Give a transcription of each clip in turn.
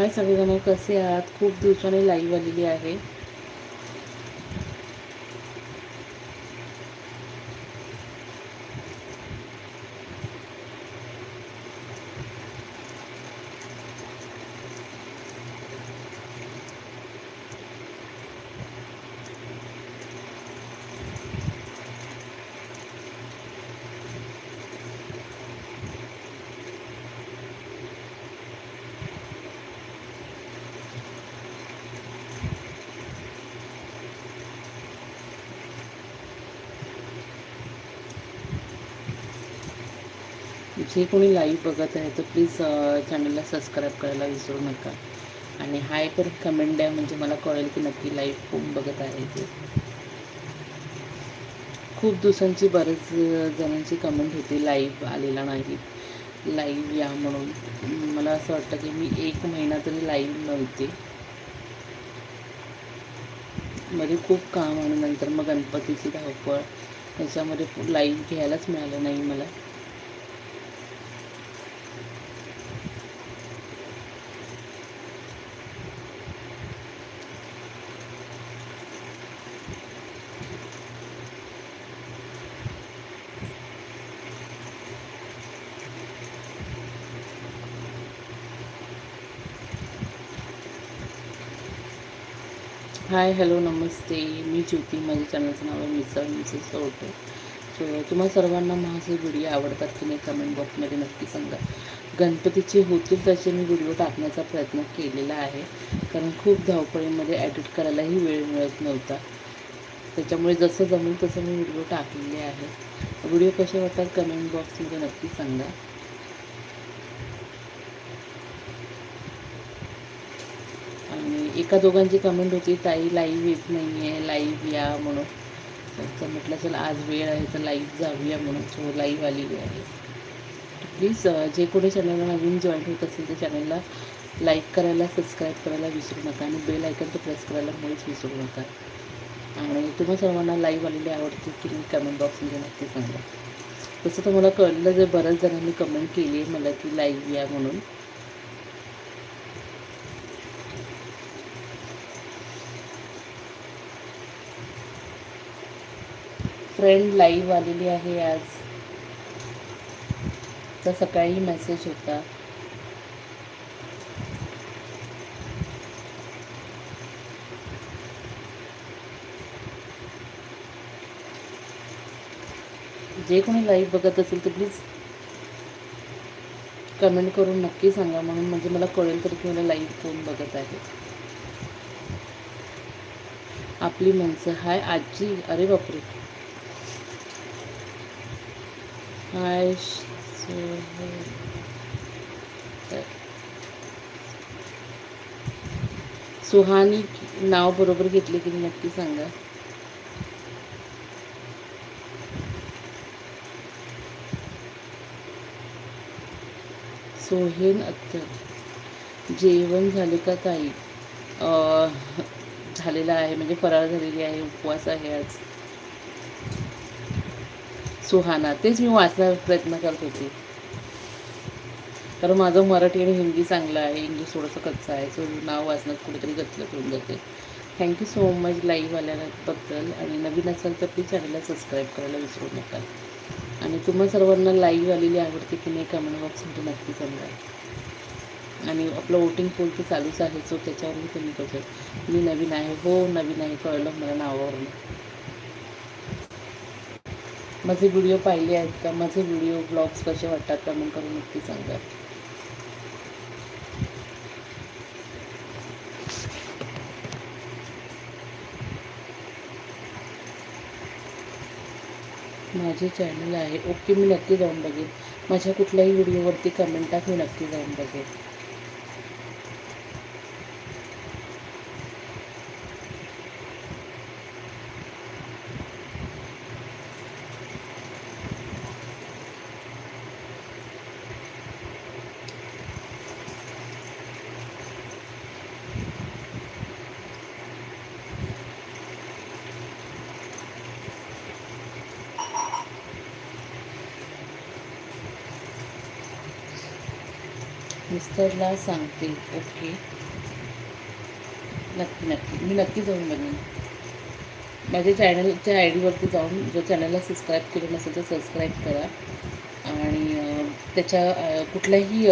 हाय सगळेजण कसे आहात? खूप दिवसाने लाईव्ह आलेली आहे. जे कोणी लाईव्ह बघत आहे तर प्लीज चॅनलला सबस्क्राईब करायला विसरू नका. आणि हाय पण कमेंट द्या म्हणजे मला कळेल की नक्की लाईव्ह कोण बघत आहे ते. खूप दिवसांची बरेच जणांची कमेंट होती लाईव्ह आलेला नाही. लाईव्ह या म्हणून. मला असं वाटतं की मी एक महिना तरी लाईव्ह नव्हते. मध्ये खूप काम आणि नंतर मग गणपतीची धावपळ. याच्यामध्ये लाईव्ह घ्यायलाच मिळालं नाही मला. हाय हॅलो नमस्ते. मी ज्योती. माझ्या चॅनलचं नाव आहे मिसळ मिसेस होतो सो तुम्हा सर्वांना माझे व्हिडिओ आवडतात की नाही कमेंट बॉक्समध्ये नक्की सांगा. गणपतीचे होतील तसे मी व्हिडिओ टाकण्याचा प्रयत्न केलेला आहे. कारण खूप धावपळीमध्ये ॲडिट करायलाही वेळ मिळत नव्हता. त्याच्यामुळे जसं जमेल तसं मी व्हिडिओ टाकलेले आहे व्हिडिओ कसे वाटतात कमेंट बॉक्समध्ये नक्की सांगा आणि एका दोघांची कमेंट होती ताई लाईव्ह येत नाही आहे लाईव्ह या म्हणून. तर म्हटलं चल आज वेळ आहे तर लाईव्ह जाऊया म्हणून. सो लाईव्ह आलेली आहे. प्लीज जे कोणी चॅनलला नवीन जॉईन होत असेल तर चॅनलला लाईक करायला सबस्क्राईब करायला विसरू नका आणि बेल आयकन तर प्रेस करायला मुळेच विसरू नका. आणि तुम्हा सर्वांना लाईव्ह आलेली आवडते की मी कमेंट बॉक्समध्ये नक्की सांगा. तसं तर मला कळलं जर बऱ्याच जणांनी कमेंट केली आहे मला की लाईव्ह या म्हणून. फ्रेंड लाईव्ह आलेली आहे आज. तर सकाळी मेसेज होता. जे कोणी लाईव्ह बघत असेल तर प्लीज कमेंट करून नक्की सांगा. म्हणून म्हणजे मला कळेल तर की मला लाईव्ह कोण बघत आहे. आपली माणसं. हाय आजी. अरे बापरे. हाय सुहानी नाव बरोबर घेतले की नक्की सांगा. सोहेन अत्तर जेवण झाले का ताई? झालेलं आहे म्हणजे फरार झालेली आहे उपवास आहे आज. सुहाना तेच मी वाचण्याचा प्रयत्न करत होते. कारण माझं मराठी आणि हिंदी चांगलं आहे इंग्लिश थोडंसं कच्चं आहे सो नाव वाचण्यात कुठेतरी गचलं करून जाते. थँक्यू सो मच लाईव्ह आल्याबद्दल आणि नवीन असेल तर प्लीज चॅनलला सबस्क्राईब करायला विसरू नका. आणि तुम्हा सर्वांना लाईव्ह आलेली आवडते की नाही कमेंट बॉक्समध्ये नक्की सांगा. आणि आपलं वोटिंग पोल तर चालूच आहे सो त्याच्यावरून तुम्ही कसं मी नवीन आहे हो नवीन आहे कळलं मला नावावरून. माझे व्हिडिओ पाहिले आहेत का? माझे व्हिडिओ ब्लॉग्स कसे वाटतात? कमेंट करून नक्की सांगा. माझे चॅनल आहे. ओके मी नक्की जाऊन बघेन. माझ्या कुठल्याही व्हिडिओवरती कमेंट टाक मी नक्की जाऊन बघेन. मिस्टरला सांगते ओके? नक्की नक्की. मी नक्की जाऊन बघेन. माझ्या चॅनलच्या आय डीवरती जाऊन जर चॅनलला सबस्क्राईब केलं नसेल तर सबस्क्राईब करा. आणि त्याच्या कुठल्याही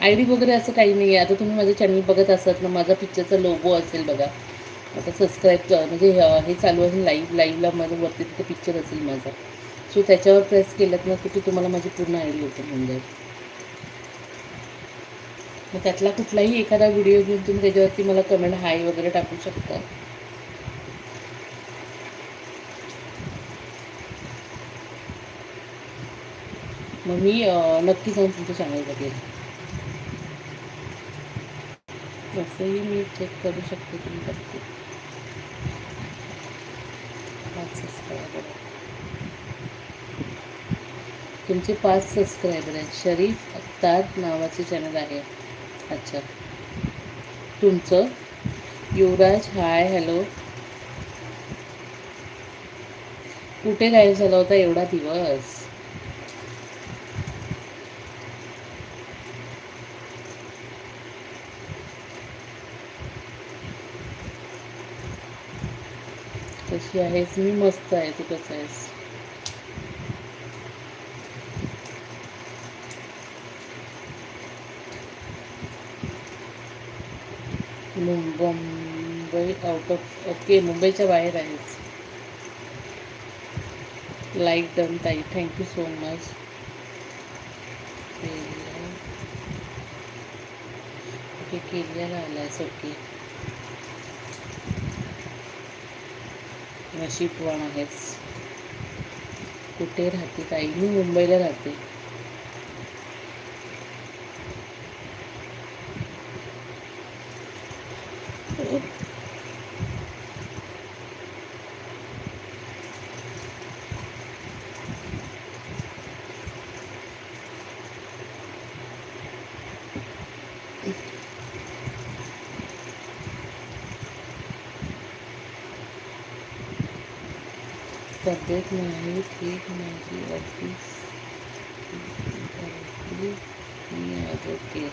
आय डी वगैरे असं काही नाही आहे आता तुम्ही माझं चॅनल बघत असाल ना माझा पिक्चरचा लोगो असेल बघा. आता सबस्क्राईब म्हणजे हे चालू आहे लाईव्ह लाईव्हला माझं वरती तिथे पिक्चर असेल माझा. सो त्याच्यावर प्रेस केलं ना की तुम्हाला माझी पूर्ण आय डी ओपन होऊन जाईल मग त्यातला कुठलाही एखादा व्हिडिओ घेऊन तुम्ही त्याच्यावरती मला कमेंट हाय वगैरे टाकू शकता. मग मी नक्की जाऊन तुमचं चॅनल बघेल तसंही मी चेक करू शकते तुम्ही बघते पाच सबस्क्रायबर तुमचे पाच सबस्क्रायबर आहेत. शरीफ अख्तार नावाचे चॅनल आहे. अच्छा. तुमचं? युवराज हाय हॅलो कुठे गायब झाला होता एवढा दिवस? कशी आहेस? मी मस्त आहे तू कसं आहेस? मुंबई आउट ऑफ ओके मुंबईच्या बाहेर आहेच. लाईक डन ताई. Thank you so much okay केल्याला आलायस ओके नशीबवान आहेस कुठे राहते ताई? मी मुंबईला राहते. तब्येत नाही ठीक माझी ऑफ़िस ओके।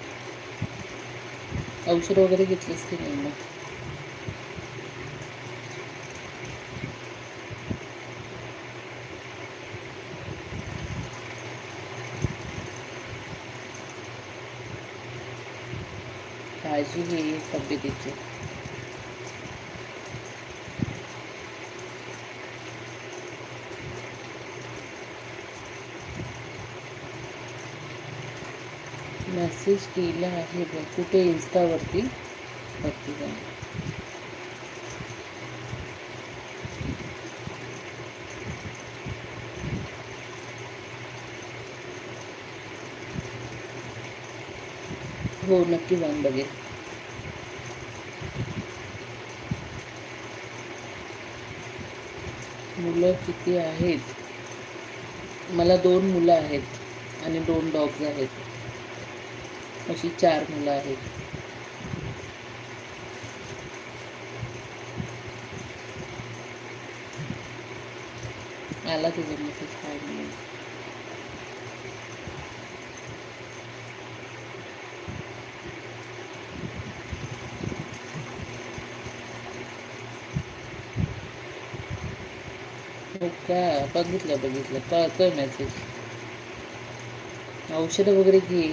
औषध वगैरे घेतलंस की नाही मग काळजी घे मेसेज केला आहे बघ कुठे इन्स्टावरती? वरती जा. हो नक्की जाऊन बघेल मुलं किती आहेत? मला दोन मुलं आहेत आणि दोन डॉग्स आहेत. अशी चार मुलं आहेत. आला तुझा मेसेज काय नाही का? बघितलं बघितलं. कळतोय मेसेज औषधं वगैरे घे.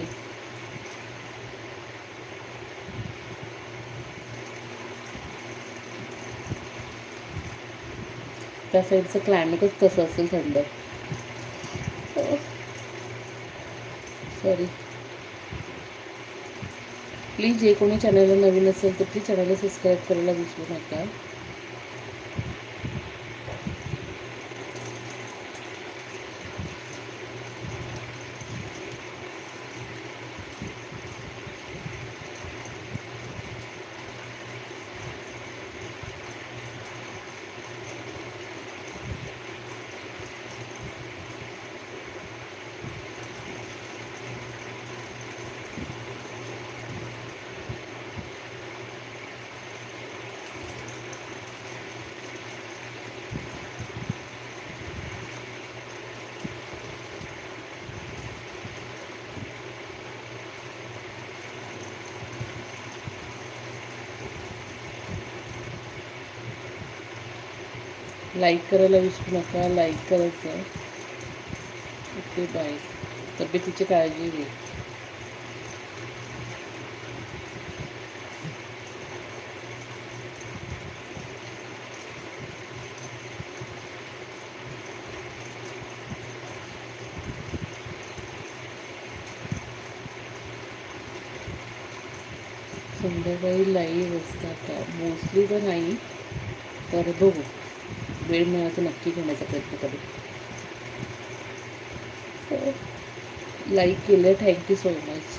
त्या साईडचं क्लायमेटच तसं असेल थंड. सॉरी प्लीज जे कोणी चॅनलला नवीन असेल तर प्लीज चॅनलला सबस्क्राईब करायला विसरू नका. लाईक करायला विसरू नका लाईक करायचं ओके बाय तब्येतीची काळजी घे. संध्याकाळी लाईव्ह असतात. मोस्टली तर नाही तर बघू. वेळ मिळाला तर नक्की घेण्याचा प्रयत्न करू. लाईक केलं थँक्यू सो मच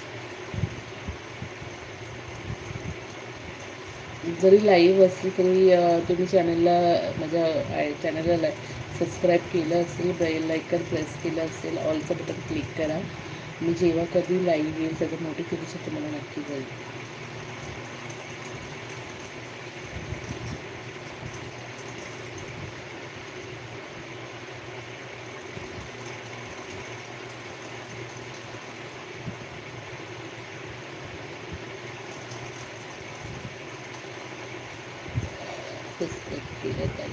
जरी लाईव्ह असली तरी तुम्ही चॅनलला माझ्या चॅनलला लाय सबस्क्राईब केलं असेल बेल लायकर प्रेस केलं असेल ऑलचं बटन क्लिक करा. मी जेव्हा कधी लाईव्ह येईल त्याचं नोटिफिकेशन तुम्हाला नक्की जाईल सबस्क्राईब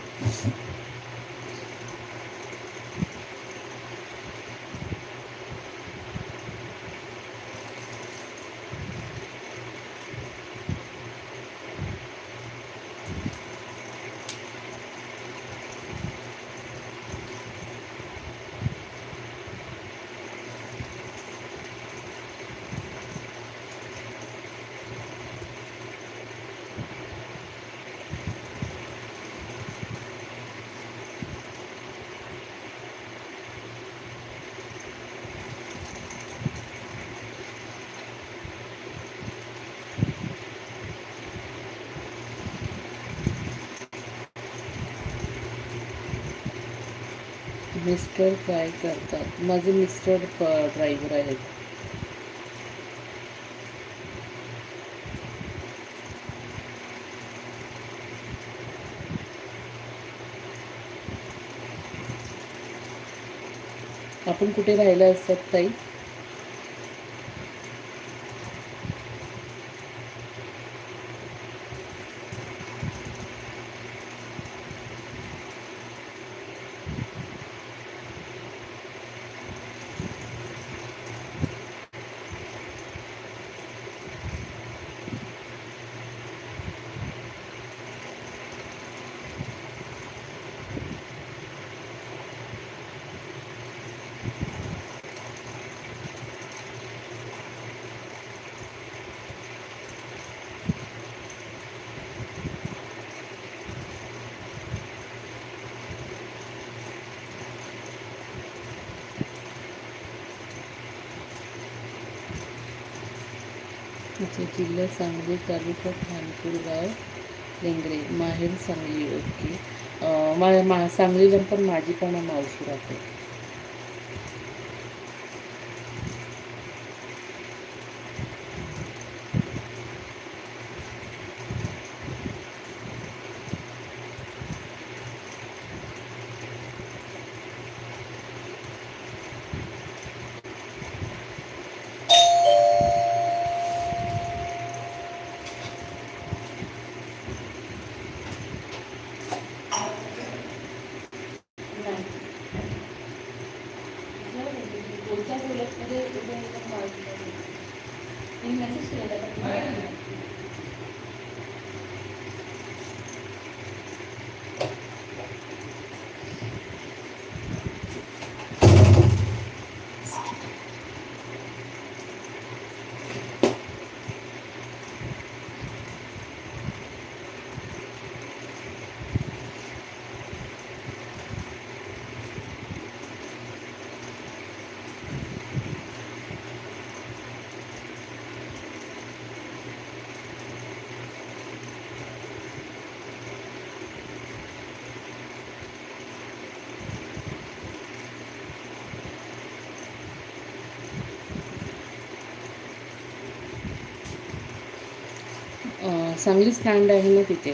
मिस्टर काय करतात? माझे मिस्टर ड्रायव्हर आहेत. आपण कुठे राहिला असतात ताई? अच्छा जिल्हा सांगली तालुका खानपूर गाव लेंगरे माहेर सांगली ओके मा मा सांगलीला पण माझी पण मावशी राहते. अं, सांगली स्टँड आहे ना तिथे.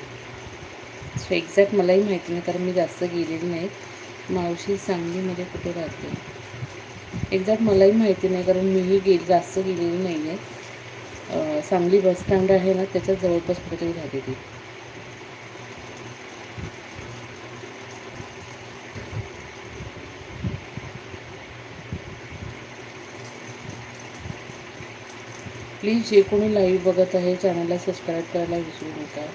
सो एक्झॅक्ट मलाही माहिती नाही कारण मी जास्त गेलेली नाही. मावशी सांगलीमध्ये कुठे राहते. एक्झॅक्ट मलाही माहिती नाही कारण मीही गे जास्त गेलेली नाही आहे सांगली बस स्टँड आहे ना त्याच्या जवळपास कुठेतरी राहते ती. प्लीज जे कोणी लाईव्ह बघत आहे चॅनलला सबस्क्राईब करायला विसरू नका.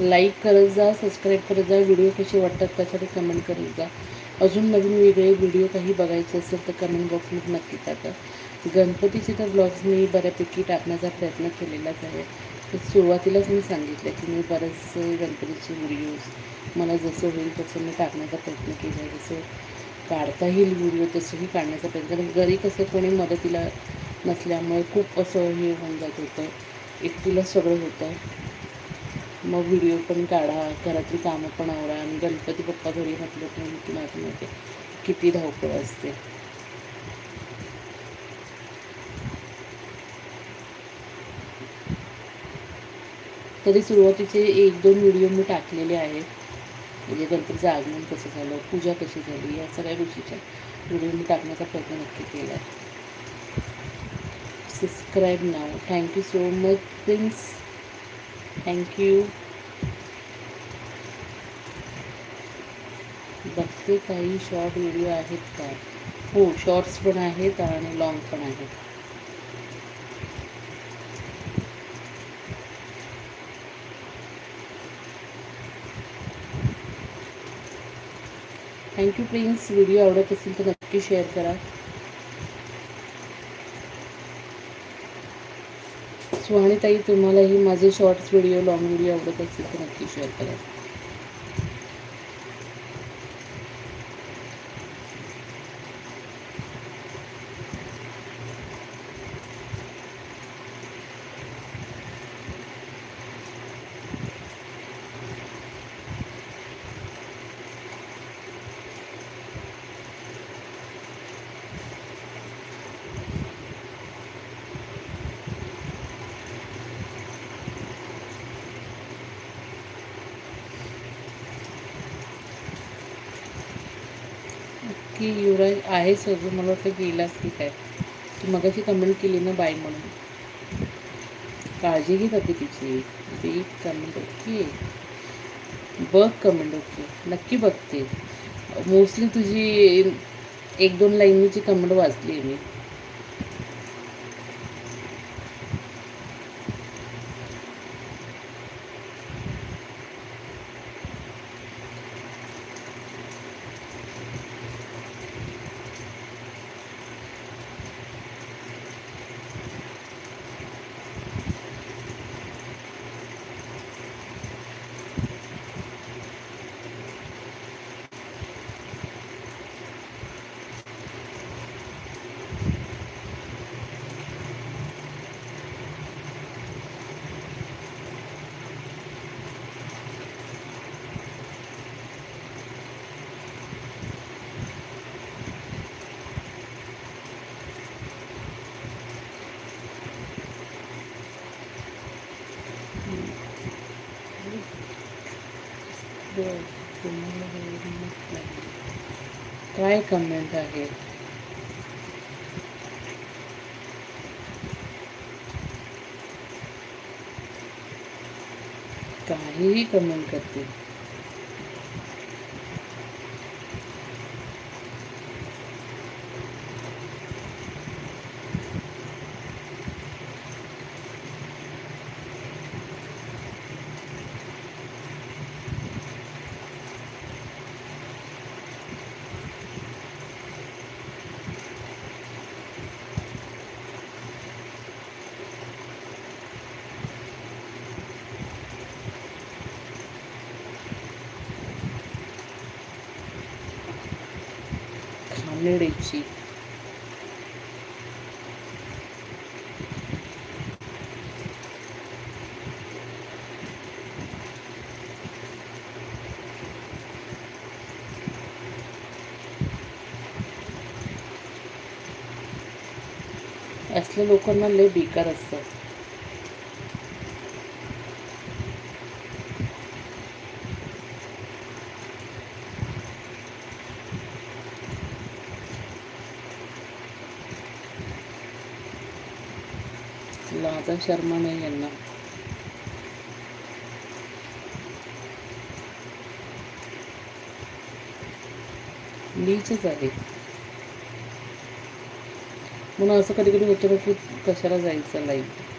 लाईक करत जा सबस्क्राईब करत जा व्हिडिओ कसे वाटतात त्यासाठी कमेंट करत जा. अजून नवीन वेगळे व्हिडिओ काही बघायचे असेल तर कमेंट बॉक्समध्ये नक्की टाका. गणपतीचे तर ब्लॉग्स मी बऱ्यापैकी टाकण्याचा प्रयत्न केलेलाच आहे. तर सुरुवातीलाच मी सांगितलं की मी बरेचसे गणपतीचे व्हिडिओज मला जसं होईल तसं मी टाकण्याचा प्रयत्न केला आहे. जसं काढता येईल व्हिडिओ तसंही काढण्याचा प्रयत्न कारण घरी कसं कोणी मदतीला नसल्यामुळे खूप असं हे होऊन जात होतं. एकटीला सगळं होतं. मग व्हिडिओ पण काढा घरातली कामं पण आवडा आणि गणपती पप्पा घरी म्हटलं पण की माझ्या माहिती किती धावपळ असते. तरी सुरुवातीचे एक दोन व्हिडिओ मी टाकलेले आहेत. म्हणजे गणपतीचं आगमन कसं झालं पूजा कशी झाली या सगळ्या गोष्टीच्या व्हिडिओ मी टाकण्याचा प्रयत्न नक्की केला आहे subscribe now thank you so much prince thank you बघते काही शॉर्ट व्हिडिओ आहेत का? हो शॉर्ट्स पण आहेत आणि लॉंग पण आहेत. थँक्यू प्रिन्स व्हिडिओ आवडत असेल तर नक्की शेअर करा. सुहाणीताई तुम्हालाही माझे शॉर्ट्स व्हिडिओ लॉंग व्हिडिओ आवडत असेल तर नक्की शेअर करा. की युवराज आहेच अजून मला वाटतं गेलास की काय. तू मगाशी कमेंट केली ना बाय म्हणून. काळजी घे तिची. ती कमेंट ओके. बघ कमेंट ओके. नक्की बघते. मोस्टली तुझी एक दोन लाईनीची कमेंट वाचली आहे मी बरं, तुम्हाला हे म्हटलं. काय कमेंट आहे. काहीही कमेंट करते. खानेडीची असल्या लोकांना लय बेकार असतात. करायचा शर्मा नाही यांना लीचच आहे म्हणून असं कधी कधी होतं की कशाला जायचं लाइट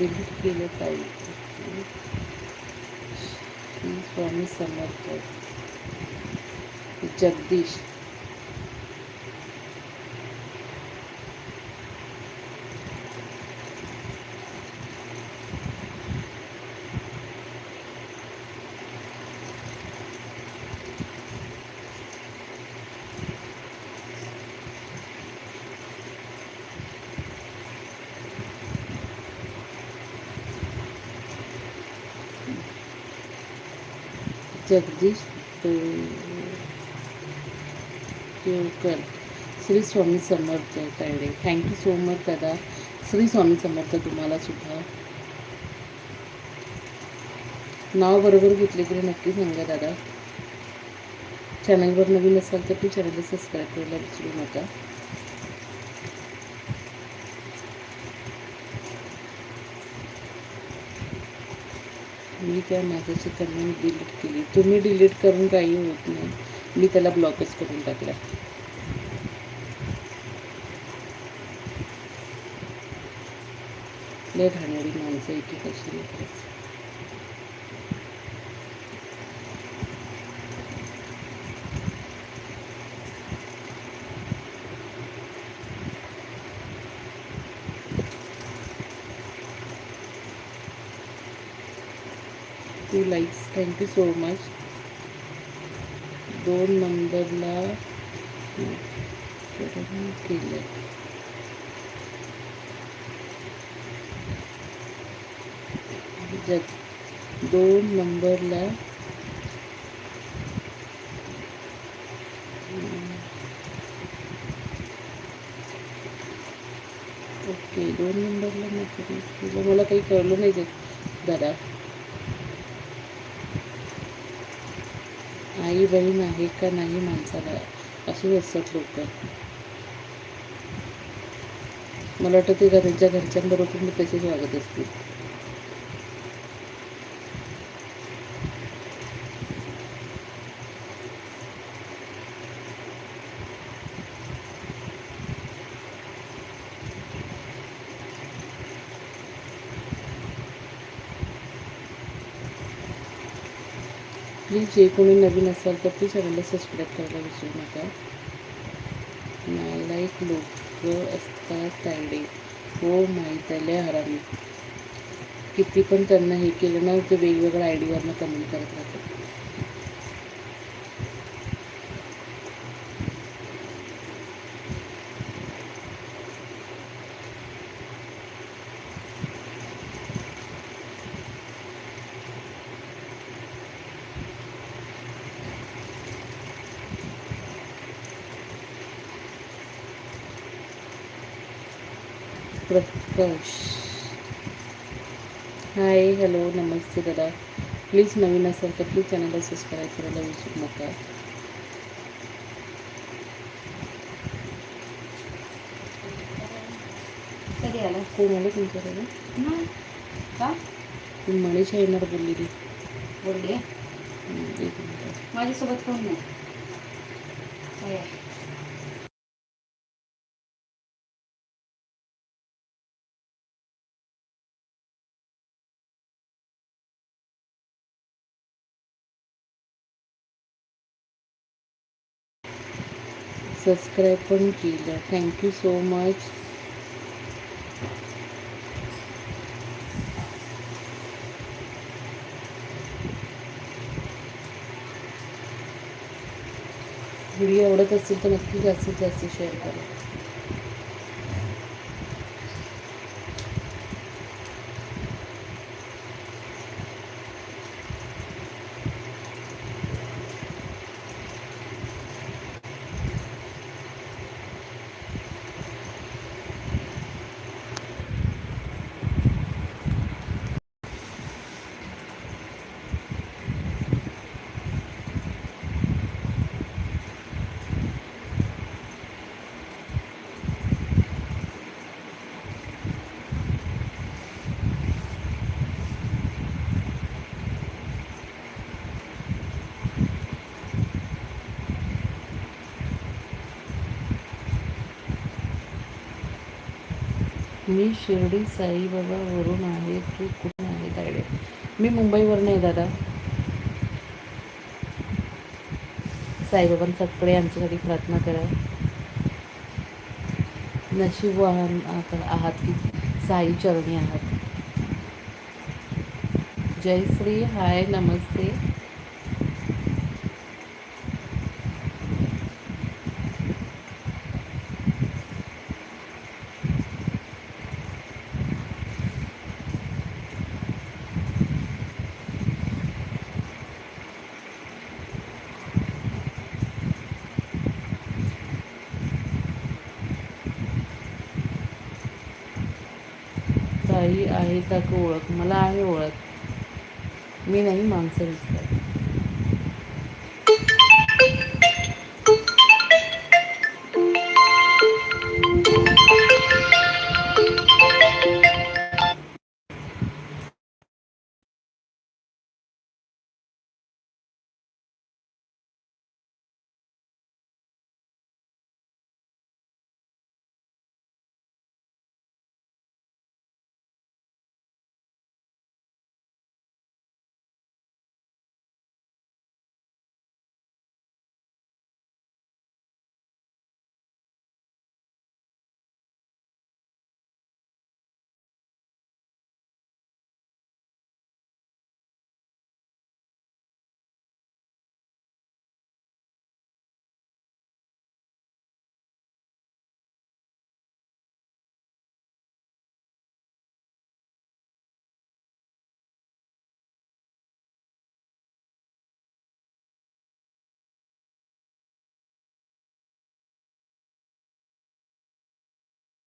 डिलीट केलं पाहिजे. Swami Samarth. Jagdish. Jagdish Kelkar Shri Swami Samarth Tayde. Thank you so much दादा. श्री स्वामी समर्थ तुम्हाला सुद्धा. नाव बरोबर घेतले तरी नक्की सांगा दादा. चॅनलवर नवीन असाल तर ती चॅनलला सबस्क्राईब करायला विसरू नका. मी त्या माझ्याशी कमेंट डिलीट केली. तुम्ही डिलीट करून काही होत नाही. मी त्याला ब्लॉकच करून टाकला. लय घाणारी माणसं एकेकाशी नाही करायचं. Two likes thank you so much दोन नंबरला केलं जग दोन नंबरला ओके दोन नंबरला मला काही कळलं नाही जरा दादा. आई बहीण आहे का नाही माणसाला? अशी असतात लोक मला वाटतं ते त्यांच्या घरच्यांबरोबर मी तसेच वागत असतील. प्लीज जे कोणी नवीन असाल तर प्लीज चॅनलला सबस्क्राईब करायला विसरू नका. नालायक लोक असतात तांडे. हो माहीत आले हरामी. किती पण त्यांना हे केलं ना ते वेगवेगळ्या आय डीवरनं कमेंट करत राहतात. प्रकाश हाय हॅलो नमस्ते दादा प्लीज नवीन असेल तर प्लीज चॅनलला सबस्क्राईब करायला विसरू नका कधी आला कोण आलं तुमच्याकडे नाही का ती मनीषा येणार बोलली ती बोलले हम्म, एक मिनिट माझ्यासोबत कोण नाही सबस्क्राईब पण केलं. थँक्यू सो मच व्हिडिओ आवडत असेल तर नक्की जास्तीत जास्त शेअर करा. मी शिर्डी साईबाबावरून आहे तू कुठून आहे तायडे मी मुंबईवरून आहे दादा. साईबाबांकडे आमच्यासाठी प्रार्थना करा. नशीब वाहन आहात- आहात की साई चरणी आहात. जय श्री हाय नमस्ते. ताई का ओळख? मला आहे ओळख. मी नाही माणसं दिसतात